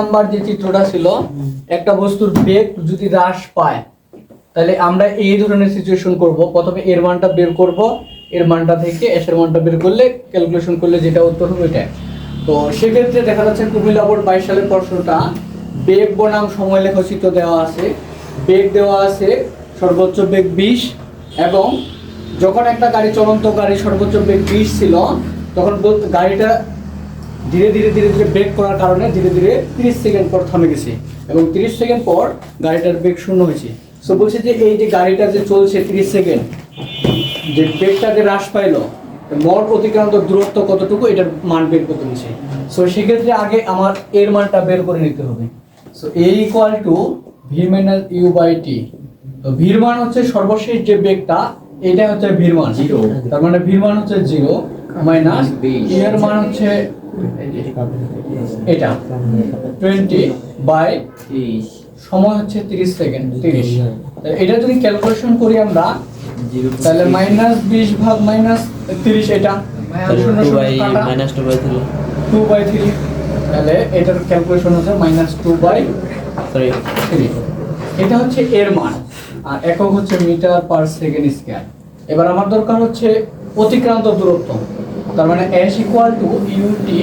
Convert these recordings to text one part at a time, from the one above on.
Number যে চিত্রটা ছিল, একটা বস্তুর বেগ যদি হ্রাস পায়, তাহলে আমরা এই ধরনের সিচুয়েশন করব। প্রথমে এর মানটা বের করব, এর মানটা থেকে এস এর মানটা বের করলে ক্যালকুলেশন করলে যেটা উত্তর হবে এটা তো সেক্ষেত্রে দেখা যাচ্ছে কুমিল্লা বোর্ড বাইশ সালের প্রশ্নটা, বেগ বনাম সময় লেখচিত্র দেওয়া আছে। বেগ দেওয়া আছে সর্বোচ্চ বেগ বিশ এবং যখন একটা গাড়ি চলন্ত গাড়ি সর্বোচ্চ বেগ বিশ ছিল, তখন গাড়িটা ধীরে ধীরে ধীরে ধীরে ব্রেক করার কারণে ধীরে ধীরে তিরিশ সেকেন্ড পর থামে গেছে এবং তিরিশ সেকেন্ড পর গাড়িটার ব্রেক শূন্য হয়েছে। সো বলছে যে এই যে গাড়িটা যে চলছে তিরিশ সেকেন্ড যে ব্রেকটা যে হ্রাস পাইলো মোট অতিক্রান্ত দূরত্ব কতটুকু এটার মান বের করতে হচ্ছে সো সেক্ষেত্রে আগে আমার এর মানটা বের করে নিতে হবে। So a equal to v minus u by t তো ভির মান হচ্ছে সর্বশেষ যে বেগটা এটা হচ্ছে ভির মান। Zero. তার মানে ভির মান হচ্ছে জিরো মাইনাস। এর মান হচ্ছে এটা টোয়েন্টি বাই সময় হচ্ছে তিরিশ সেকেন্ড তিরিশ। এটা যদি ক্যালকুলেশন করি আমরা তাহলে মাইনাস বিশ ভাগ মাইনাস তিরিশ এটা। টু বাই থ্রি তাহলে এটার ক্যালকুলেশন হচ্ছে মাইনাস টু বাই থ্রি এটা হচ্ছে এর মান। আর একক হচ্ছে মিটার পার সেকেন্ড স্কয়ার এবার আমার দরকার হচ্ছে অতিক্রান্ত দূরত্ব। তার মানে s equal to u t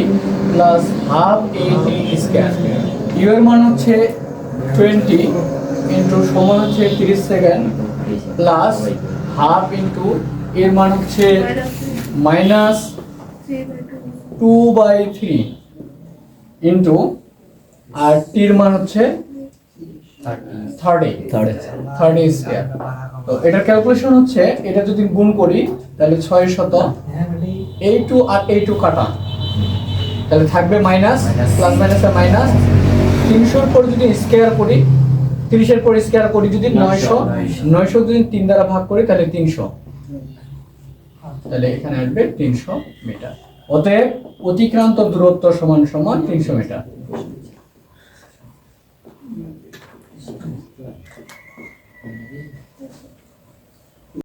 plus half a t square u এর মান হচ্ছে টোয়েন্টি ইন্টু সময় হচ্ছে তিরিশ সেকেন্ড প্লাস হাফ ইন্টু এর মান হচ্ছে minus two by three into আর টির মান হচ্ছে থার্টি. থার্টি স্কোয়ার তো এটার ক্যালকুলেশন হচ্ছে এটা যদি গুণ করি তাহলে ছয় শত এই টু আর এই টু কাটা। তাহলে থাকবে মাইনাস. প্লাস মাইনাসে মাইনাস তিনশোর পরে যদি স্কোয়ার করি তিরিশের পর স্কোয়ার করি যদি নয়শো নয়শো। নয়শো। যদি তিন দ্বারা ভাগ করি তাহলে তিনশো। তাহলে এখানে আসবে তিনশো মিটার। অতএব অতিক্রান্ত দূরত্ব সমান সমান তিনশো মিটার।